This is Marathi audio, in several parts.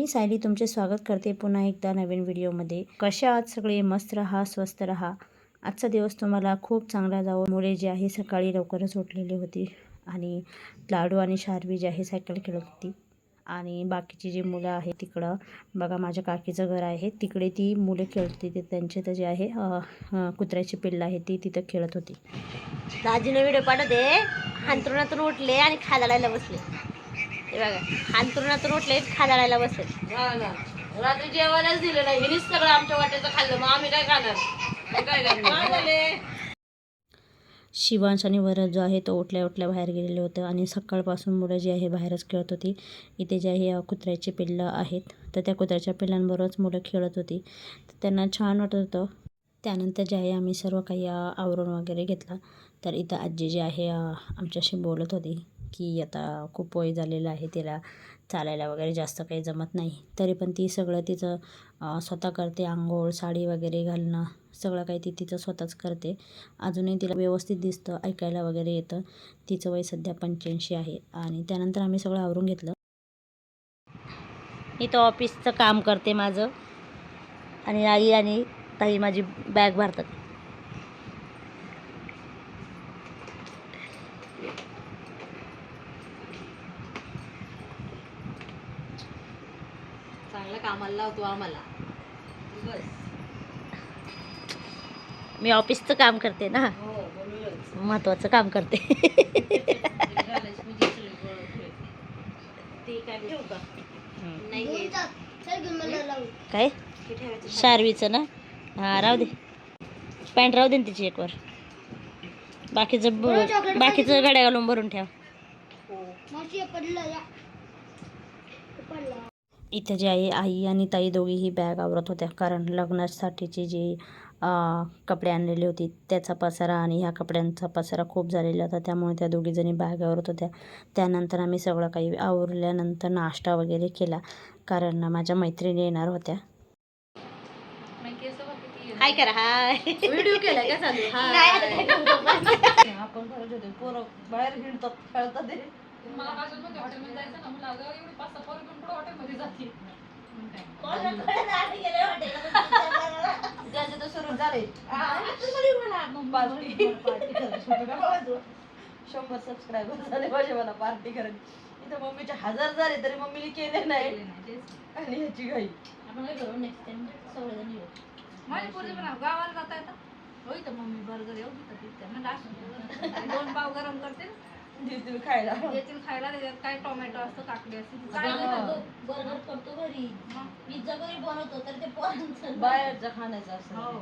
मी सायली तुमचे स्वागत करते पुन्हा एकदा नवीन व्हिडिओमध्ये. कशा आहात सगळे? मस्त राहा स्वस्त राहा. आजचा दिवस तुम्हाला खूप चांगला जावो. मुले जे आहे सकाळी लवकरच उठलेली होती आणि लाडू आणि शारवी जे आहे सायकल खेळत होती. आणि बाकीची जी मुलं आहे तिकडं बघा माझ्या काकीचं घर आहे. तिकडे ती मुलं खेळत होती. ते त्यांचे तर जे आहे कुत्र्याची पिल्लं आहे ती तिथं खेळत होती. दाजीनं व्हिडिओ पाठवते. हांतरुणातून उठले आणि खायला बसले. बघा हांतरुणातून उठले खादाडायला बसले. ना. रात्री जेवायलाच दिलं नाही. हिनीच सगळं आमच्या वाट्याचं खाल्लं. मग आम्ही काय खाणार? मग काय करणार शिवांश आणि वरद जो आहे तो उठल्या उठल्या बाहेर गेलेले होतं आणि सकाळपासून मुलं जी आहे बाहेरच खेळत होती. इथे जे आहे कुत्र्याची पिल्लं आहेत. तर त्या कुत्र्याच्या पिल्लांबरोबरच मुलं खेळत होती. तर त्यांना छान वाटत होतं. त्यानंतर जे आहे आम्ही सर्व काही आवरून वगैरे घेतला. तर इथं आजी जी आहे आमच्याशी बोलत होती. की आता खूप वय झालेलं आहे तिला चालायला वगैरे जास्त काही जमत नाही. तरी पण ती सगळं तिचं स्वतः करते आंघोळ साडी वगैरे घालणं सगळं काही ती तिचं स्वतःच करते. अजूनही तिला व्यवस्थित दिसतं ऐकायला वगैरे येतं. तिचं वय सध्या पंच्याऐंशी आहे आणि त्यानंतर आम्ही सगळं आवरून घेतलं. इथं ऑफिसचं काम करते माझं आणि आई आणि ताई माझी बॅग भरतात चांगलं कामाला लावतो आम्हाला. बस. मी ऑफिसचं काम करते ना. हो बोलूनच. महत्त्वाचं काम करते. ते काय ठेवू का? नाही काय? शारवीचं ना? हां राहू दे. पॅन्ट राहू दे ना तिची एकवर बाकीचं बाकीचं गाड्या घालून भरून ठेव. इथे जे आहे आई आणि ताई दोघीही बॅग आवरत होत्या. कारण लग्नासाठीची जी अं, कपडे आणलेली होती त्याचा पसारा आणि ह्या कपड्यांचा पसारा खूप झालेला होता. त्यामुळे त्या दोघीजणी बॅग आवरत होत्या. त्यानंतर आम्ही सगळं काही आवरल्यानंतर नाश्ता वगैरे केला. कारण माझ्या मैत्रिणी येणार होत्या. हाय करा. हाय व्हिडिओ केलाय का चालू? काय? करू आपण? आपण पोरं. ज्याचे तर सुरू झाले. शंभर सबस्क्रायबर झाले माझे मला पार्टी करायची इथं मम्मीचे हजार झाले तरी मम्मीने केले नाही. आणि ह्याची घाई. गावाला जाता येतं होय तर मम्मी बर्गर येऊ दोन पाव गरम करते. देतील खायला. देतील खायला त्याच्यात काय टोमॅटो असतं काकडी असते काय हा. बर्गर करतो घरी. पिझ्झा घरी बनवतो तर ते पोरांचं बाहेरचं खाण्याचं हो. असं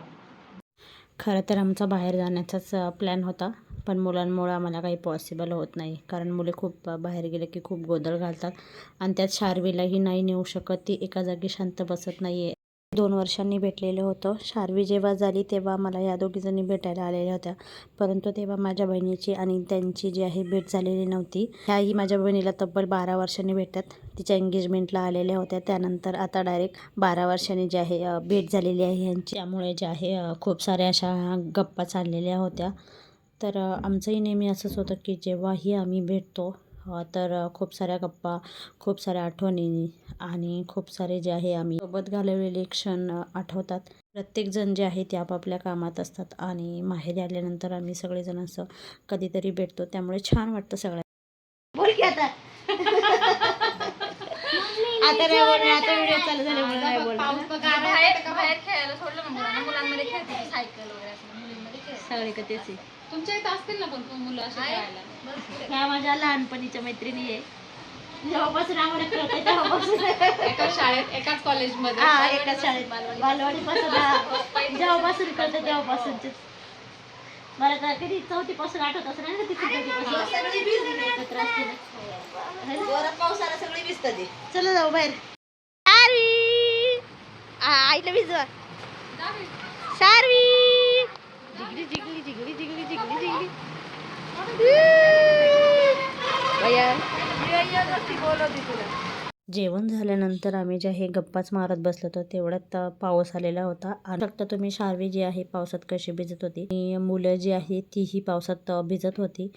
खरं तर आमचा बाहेर जाण्याचाच प्लॅन होता. पण मुलांमुळं आम्हाला काही पॉसिबल होत नाही. कारण मुले खूप बाहेर गेले की खूप गोंधळ घालतात. आणि त्यात शार्वीलाही नाही नेऊ शकत. ती एका जागी शांत बसत नाही आहे दोन वर्षांनी भेटलेलं होतं. शार्वी जेव्हा झाली तेव्हा मला या दोघीजणी भेटायला आलेल्या होत्या. परंतु तेव्हा माझ्या बहिणीची आणि त्यांची जी आहे भेट झालेली नव्हती. ह्याही माझ्या बहिणीला तब्बल बारा वर्षांनी भेटतात. तिच्या एंगेजमेंटला आलेल्या होत्या. त्यानंतर आता डायरेक्ट बारा वर्षांनी जी आहे भेट झालेली आहे यांची. त्यामुळे जे आहे खूप साऱ्या अशा गप्पा चाललेल्या होत्या. तर आमचंही नेहमी असंच होतं की जेव्हाही आम्ही भेटतो तर खूप साऱ्या गप्पा खूप साऱ्या आठवणी आणि खूप सारे जे आहे आम्ही सोबत घालवलेले क्षण आठवतात. प्रत्येकजण जे आहे ते आपापल्या कामात असतात आणि माहेरी आल्यानंतर आम्ही सगळेजण असं कधीतरी भेटतो. त्यामुळे छान वाटतं सगळ्या बोल की आता. आता नाही सगळे का तेच आहे. तुमच्या इथं असतील ना पण मुलं अशी खेळायला. ह्या माझ्या लहानपणीच्या मैत्रिणी आहे. जेव्हापासून आम्हाला कळत आहे तेव्हापासून. एकाच शाळेत एकाच कॉलेजमध्ये. हा एकाच शाळेत. बालवाडीपासून हा. जेव्हापासून कळतं तेव्हापासूनच. मला तर कधी चौथी पासून आठवत असं नाही ना तिसरी चौथी एकत्र असते ना. जोरात पावसाला सगळी भिजतात ते. चला जाऊ बाहेर. शारवी आ, आईला জিগলি জিগলি জিগলি জিগলি জিগলি জিগলি ভাইয়া ভাইয়া না কি বলো দিছিলাম जेवण झाल्यानंतर आम्ही जे हे गप्पाच मारत बसलो होतो तेवढ्यात पाऊस आलेला होता. आणि फक्त तुम्ही शार्वी जी आहे पावसात कशी भिजत होती आणि मुलं जी आहे तीही पावसात भिजत होती.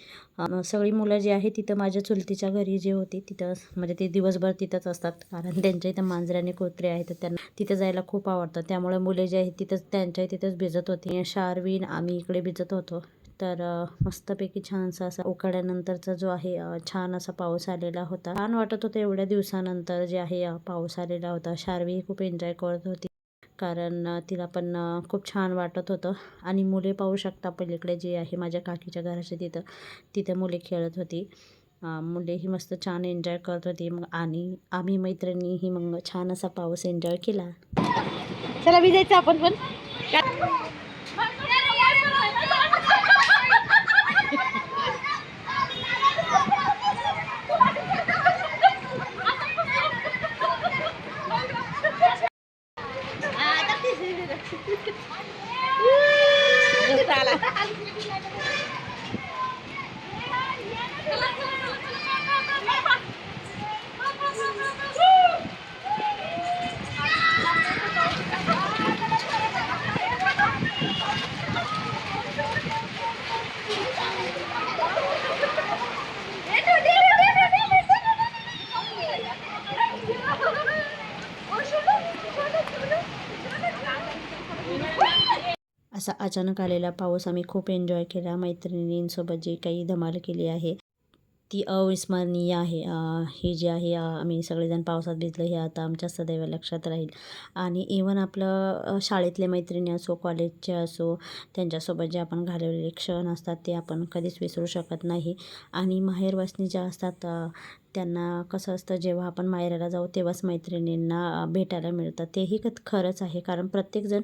सगळी मुलं जी आहे तिथं माझ्या चुलतीच्या घरी जी होती तिथं म्हणजे ती दिवसभर तिथंच असतात. कारण त्यांच्या इथं मांजरे आणि कुत्रे आहेत तर त्यांना तिथं जायला खूप आवडतं. त्यामुळे मुले जी आहेत तिथंच त्यांच्या तिथंच भिजत होती. शार्वीन आम्ही इकडे भिजत होतो. तर मस्तपैकी छानसा असा उकाड्यानंतरचा जो आहे छान असा पाऊस आलेला होता. छान वाटत होतं एवढ्या दिवसानंतर जे आहे पाऊस आलेला होता. शार्वी खूप एन्जॉय करत होती कारण तिला पण खूप छान वाटत होतं. आणि मुले पाहू शकता पलीकडे जे आहे माझ्या काकीच्या घराच्या तिथं तिथं मुले खेळत होती. मुलेही मस्त छान एन्जॉय करत होती. मग आणि आम्ही मैत्रिणीही मग छान असा पाऊस एन्जॉय केला. चला भिजायचं आपण पण. 你咋了 असा अचानक आलेला पाऊस आम्ही खूप एन्जॉय केला. मैत्रिणींसोबत जी काही धमाल केली आहे ती अविस्मरणीय आहे. ही जी आहे आम्ही सगळेजण पावसात भिजलो हे आता आमच्या सदैव लक्षात राहील. आणि इवन आपलं शाळेतले मैत्रिणी असो कॉलेजचे असो त्यांच्यासोबत जे आपण घालवलेले क्षण असतात ते आपण कधीच विसरू शकत नाही. आणि माहेरवासनी ज्या असतात त्यांना कसं असतं जेव्हा आपण माहेराला जाऊ तेव्हाच मैत्रिणींना भेटायला मिळतं. तेही क खरंच आहे. कारण प्रत्येकजण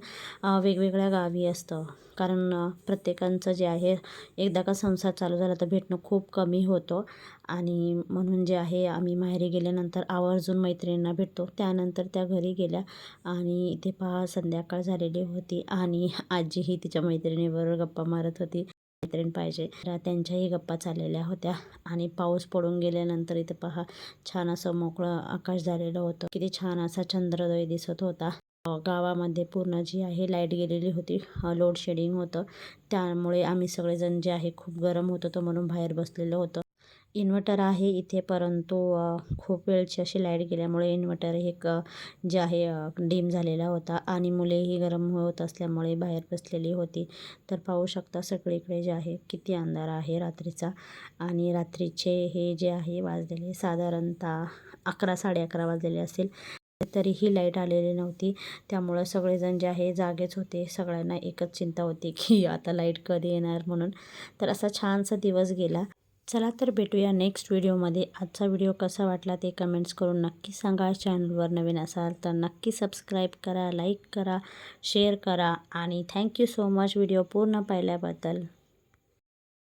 वेगवेगळ्या गावी असतं. कारण प्रत्येकांचं जे आहे एकदा का संसार चालू झाला तर भेटणं खूप कमी होतं. आणि म्हणून जे आहे आम्ही माहेरी गेल्यानंतर आवर्जून मैत्रिणींना भेटतो. त्यानंतर त्या घरी गेल्या आणि इथे पहा संध्याकाळ झालेली होती आणि आजीही तिच्या मैत्रिणीबरोबर गप्पा मारत होती. मैत्रीण पाहिजे. त्यांच्याही गप्पा चाललेल्या होत्या. आणि पाऊस पडून गेल्यानंतर इथं पहा छान असं मोकळं आकाश झालेलं होतं. किती छान असा चंद्रोदय दिसत होता. गावामध्ये पूर्ण जी आहे लाइट गेलेली होती. लोड शेडिंग होतं. त्यामुळे आम्ही सगळेजण जे आहे खूप गरम होत होतं म्हणून बाहेर बसलेलो होतो. इन्व्हर्टर आहे इथे परंतु खूप वेळची अशी लाइट गेल्यामुळे इन्व्हर्टर हे क जे आहे डीम झालेला होता आणि मुलेही गरम होत असल्यामुळे बाहेर बसलेली होती. तर पाहू शकता सगळीकडे जे आहे किती अंधार आहे रात्रीचा. आणि रात्रीचे हे जे आहे वाजलेले साधारणतः अकरा साडे अकरा वाजलेले असेल. तरीही लाइट आलेली नव्हती. त्यामुळं सगळेजण जे आहे जागेच होते. सगळ्यांना एकच चिंता होती की आता लाइट कधी येणार म्हणून. तर असा छानसा दिवस गेला. चला तर भेटूया नेक्स्ट व्हिडिओमध्ये आजचा व्हिडिओ कसा वाटला ते कमेंट्स करून नक्की सांगा. चॅनलवर नवीन असाल तर नक्की सबस्क्राईब करा लाईक करा शेअर करा आणि थँक्यू सो मच व्हिडिओ पूर्ण पाहिल्याबद्दल.